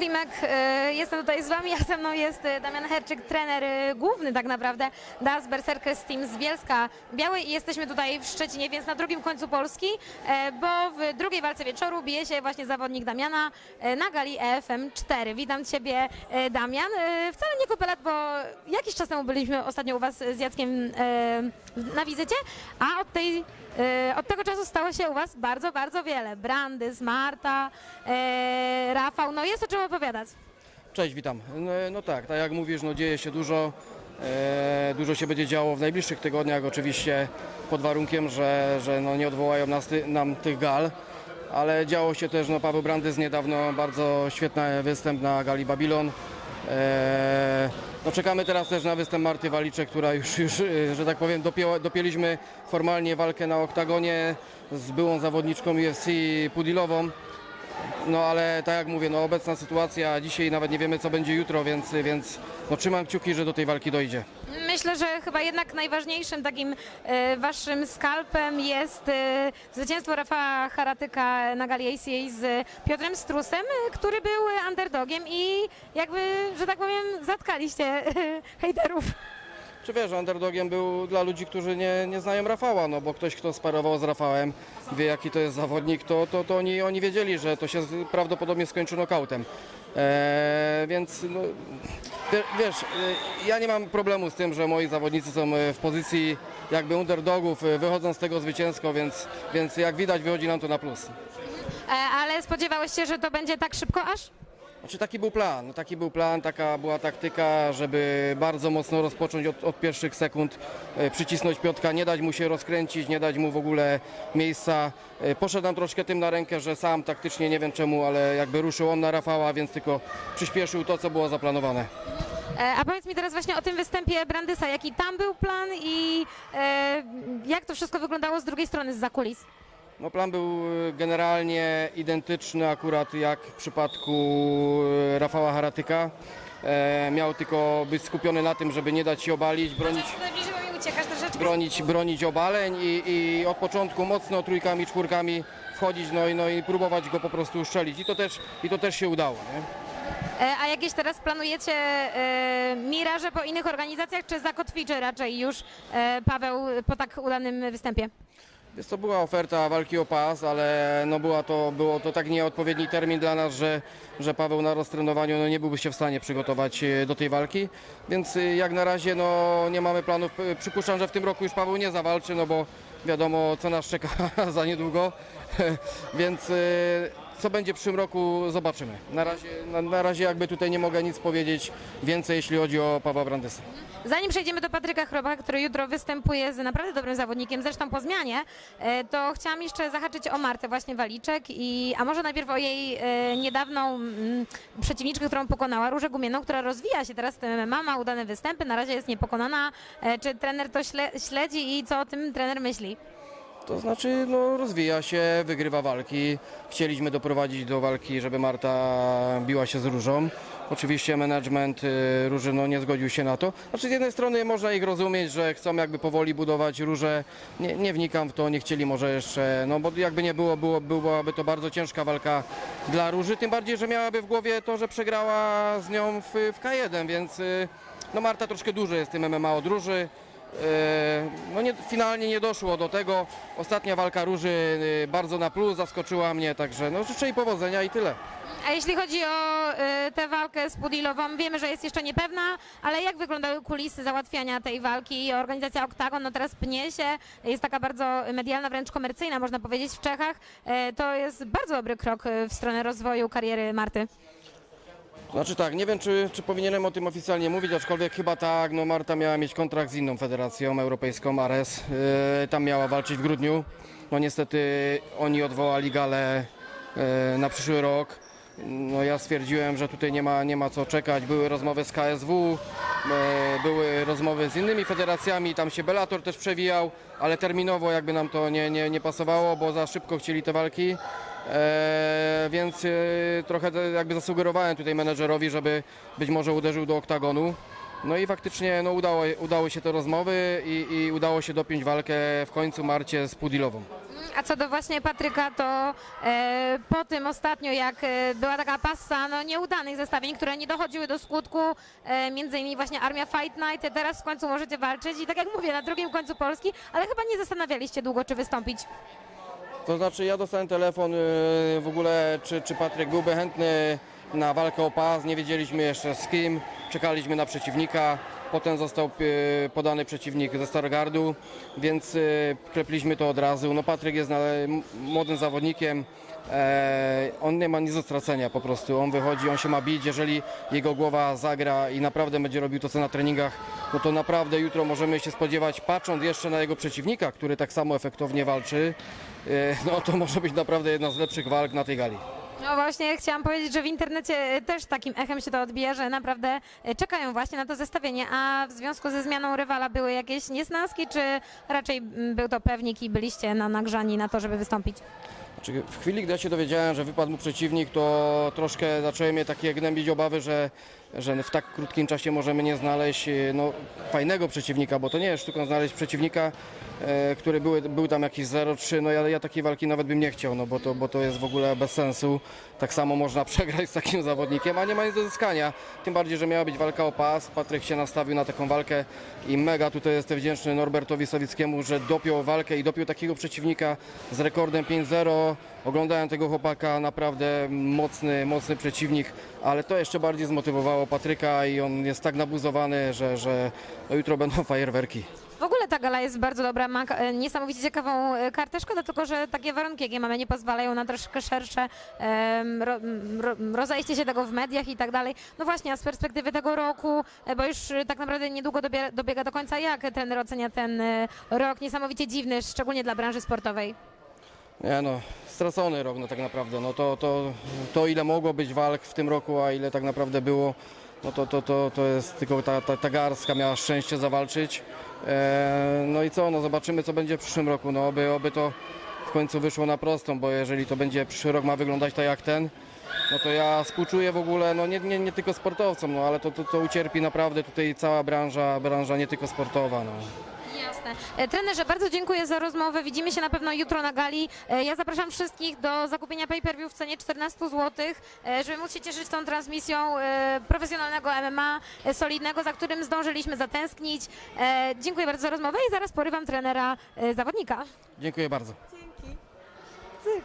Klimek, jestem tutaj z Wami, a ze mną jest e, Damian Herczyk, trener e, główny tak naprawdę Das Berserkers Team z Bielska Białej i jesteśmy tutaj w Szczecinie, więc na drugim końcu Polski, e, bo w drugiej walce wieczoru bije się właśnie zawodnik Damiana na gali EFM 4. Witam Ciebie Damian, wcale nie kopelat, bo jakiś czas temu byliśmy ostatnio u Was z Jackiem na wizycie, a od tej E, Od tego czasu stało się u Was bardzo, bardzo wiele. Brandys, Marta, e, Rafał, no jest o czym opowiadać. Cześć, witam. No, no tak, tak jak mówisz, no dzieje się dużo. E, dużo się będzie działo w najbliższych tygodniach, oczywiście pod warunkiem, że, że no nie odwołają nas, ty, nam tych gal. Ale działo się też, no Paweł Brandys niedawno bardzo świetny występ na gali Babilon. E, no czekamy teraz też na występ Marty Waliczek, która już, już e, że tak powiem, dopięła, dopięliśmy formalnie walkę na oktagonie z byłą zawodniczką UFC Pudilową. No ale tak jak mówię, no obecna sytuacja, dzisiaj nawet nie wiemy co będzie jutro, więc, więc no, trzymam kciuki, że do tej walki dojdzie. Myślę, że chyba jednak najważniejszym takim e, Waszym skalpem jest e, zwycięstwo Rafała Haratyka na gali ACA z Piotrem Strusem, który był underdogiem i jakby, że tak powiem, zatkaliście e, hejterów. Czy wiesz, underdogiem był dla ludzi, którzy nie, nie znają Rafała, no bo ktoś, kto sparował z Rafałem, wie jaki to jest zawodnik, to, to, to oni, oni wiedzieli, że to się prawdopodobnie skończy nokautem. Eee, więc no, wie- wiesz, e, ja nie mam problemu z tym, że moi zawodnicy są e, w pozycji jakby underdogów, e, wychodzą z tego zwycięsko, więc, więc jak widać wychodzi nam to na plus. Ale spodziewałeś się, że to będzie tak szybko aż? Znaczy taki był plan, taki był plan, taka była taktyka, żeby bardzo mocno rozpocząć od, od pierwszych sekund, e, przycisnąć Piotka, nie dać mu się rozkręcić, nie dać mu w ogóle miejsca. E, troszkę tym na rękę, że sam taktycznie nie wiem czemu, ale jakby ruszył on na Rafała, więc tylko przyspieszył to, co było zaplanowane. E, A powiedz mi teraz właśnie o tym występie Brandysa, jaki tam był plan i e, jak to wszystko wyglądało z drugiej strony, z kulis? No plan był e, generalnie identyczny akurat jak w przypadku e, Rafała Haratyka. E, miał tylko być skupiony na tym, żeby nie dać się obalić, bronić Najbliżej mi uciekasz troszeczkę. bronić, bronić obaleń i, i od początku mocno trójkami, czwórkami wchodzić no i, no i próbować go po prostu uszczelić. I to też, i to też się udało. Nie? E, A jakieś teraz planujecie e, miraże po innych organizacjach, czy zakotwiczy raczej już e, Paweł po tak udanym występie? Więc to była oferta walki o pas, ale no była to, było to tak nieodpowiedni termin dla nas, że, że Paweł na roztrenowaniu no nie byłby się w stanie przygotować e, do tej walki. Więc e, jak na razie no, nie mamy planów. Przypuszczam, że w tym roku już Paweł nie zawalczy, no bo wiadomo co nas czeka za niedługo. Więc e, co będzie w przyszłym roku zobaczymy. Na razie, na, na razie jakby tutaj nie mogę nic powiedzieć więcej, jeśli chodzi o Pawła Brandysa. Zanim przejdziemy do Patryka Chrobaka, który jutro występuje z naprawdę dobrym zawodnikiem, zresztą po zmianie, e, to chciałam jeszcze zahaczyć o Martę właśnie Waliczek, i, a może najpierw o jej e, niedawną mm, przeciwniczkę, którą pokonała, Różę Gumienną, która rozwija się teraz tym MMA, ma udane występy, na razie jest niepokonana. E, Czy trener to śle, śledzi i co o tym trener myśli? To znaczy, no, rozwija się, wygrywa walki. Chcieliśmy doprowadzić do walki, żeby Marta biła się z Różą. Oczywiście management y, Róży no, nie zgodził się na to. Znaczy z jednej strony można ich rozumieć, że chcą jakby powoli budować Różę. Nie, nie wnikam w to, nie chcieli może jeszcze, no bo jakby nie było, było, byłaby to bardzo ciężka walka dla Róży. Tym bardziej, że miałaby w głowie to, że przegrała z nią w, w K1, więc y, no Marta troszkę dłużej jest tym MMA od Róży. E, No nie, finalnie nie doszło do tego. Ostatnia walka Róży e, bardzo na plus, zaskoczyła mnie, także no życzę jej powodzenia i tyle. A jeśli chodzi o y, tę walkę z Pudilową, wiemy, że jest jeszcze niepewna, ale jak wyglądały kulisy załatwiania tej walki? Organizacja Oktagon no teraz pnie się, jest taka bardzo medialna, wręcz komercyjna, można powiedzieć, w Czechach. E, to jest bardzo dobry krok y, w stronę rozwoju kariery Marty. Znaczy tak, nie wiem czy, czy powinienem o tym oficjalnie mówić, aczkolwiek chyba tak, no Marta miała mieć kontrakt z inną federacją europejską, Ares. E, Tam miała walczyć w grudniu. No niestety oni odwołali galę e, na przyszły rok. No ja stwierdziłem, że tutaj nie ma, nie ma co czekać. Były rozmowy z KSW, e, były rozmowy z innymi federacjami, tam się Bellator też przewijał, ale terminowo jakby nam to nie, nie, nie pasowało, bo za szybko chcieli te walki. E, więc e, trochę jakby zasugerowałem tutaj menedżerowi, żeby być może uderzył do oktagonu. No i faktycznie no, udało, udały się te rozmowy i, i udało się dopiąć walkę w końcu Marcie z Pudilową. A co do właśnie Patryka, to e, po tym ostatnio, jak e, była taka passa no, nieudanych zestawień, które nie dochodziły do skutku, e, między innymi właśnie Armia Fight Night, teraz w końcu możecie walczyć i tak jak mówię, na drugim końcu Polski, ale chyba nie zastanawialiście długo, czy wystąpić. To znaczy ja dostałem telefon y, w ogóle, czy, czy Patryk byłby chętny na walkę o pas, nie wiedzieliśmy jeszcze z kim, czekaliśmy na przeciwnika, potem został y, podany przeciwnik ze Stargardu, więc y, klepiliśmy to od razu. No Patryk jest młodym zawodnikiem, e, on nie ma nic do stracenia po prostu, on wychodzi, on się ma bić, jeżeli jego głowa zagra i naprawdę będzie robił to co na treningach, no to naprawdę jutro możemy się spodziewać, patrząc jeszcze na jego przeciwnika, który tak samo efektownie walczy, e, no to może być naprawdę jedna z lepszych walk na tej gali. No właśnie, chciałam powiedzieć, że w internecie e, też takim echem się to odbija, że naprawdę e, czekają właśnie na to zestawienie, a w związku ze zmianą rywala były jakieś niesnaski, czy raczej mm, był to pewnik i byliście na nagrzani na to, żeby wystąpić? Znaczy, w chwili, gdy ja się dowiedziałem, że wypadł mu przeciwnik, to troszkę zaczęły mnie takie gnębić obawy, że, że w tak krótkim czasie możemy nie znaleźć e, no, fajnego przeciwnika, bo to nie jest sztuką znaleźć przeciwnika, e, który był, był tam jakiś 0-3. No ja, ja takiej walki nawet bym nie chciał, no bo to, bo to jest w ogóle bez sensu. Tak samo można przegrać z takim zawodnikiem, a nie ma nic do zyskania. Tym bardziej, że miała być walka o pas. Patryk się nastawił na taką walkę i mega tutaj jestem wdzięczny Norbertowi Sawickiemu, że dopiął walkę i dopiął takiego przeciwnika z rekordem 5-0. Oglądałem tego chłopaka, naprawdę mocny, mocny przeciwnik, ale to jeszcze bardziej zmotywowało Patryka i on jest tak nabuzowany, że, że no jutro będą fajerwerki. W ogóle ta gala jest bardzo dobra, ma e, niesamowicie ciekawą e, kartę. Szkoda tylko, że takie warunki, jakie mamy, nie pozwalają na troszkę szersze ro, ro, rozejście się tego w mediach i tak dalej. No właśnie, a z perspektywy tego roku, e, bo już tak naprawdę niedługo dobiega, do końca, jak trener ocenia ten rok niesamowicie dziwny, szczególnie dla branży sportowej? Nie no, stracony rok no tak naprawdę. No to, to, to ile mogło być walk w tym roku, a ile tak naprawdę było, no to, to, to, to jest tylko ta, ta, ta garstka miała szczęście zawalczyć. E, no i co, no zobaczymy co będzie w przyszłym roku. No oby, oby to w końcu wyszło na prostą, bo jeżeli to będzie przyszły rok ma wyglądać tak jak ten, no to ja współczuję w ogóle, no nie, nie, nie tylko sportowcom, no ale to, to, to ucierpi naprawdę tutaj cała branża, branża nie tylko sportowa. No. Jasne. E, Trenerze, bardzo dziękuję za rozmowę. Widzimy się na pewno jutro na gali. E, Ja zapraszam wszystkich do zakupienia pay-per-view w cenie 14 zł, e, żeby móc się cieszyć tą transmisją profesjonalnego MMA, solidnego, za którym zdążyliśmy zatęsknić. Dziękuję bardzo za rozmowę i zaraz porywam trenera zawodnika. Dziękuję bardzo. Dzięki. Cyk.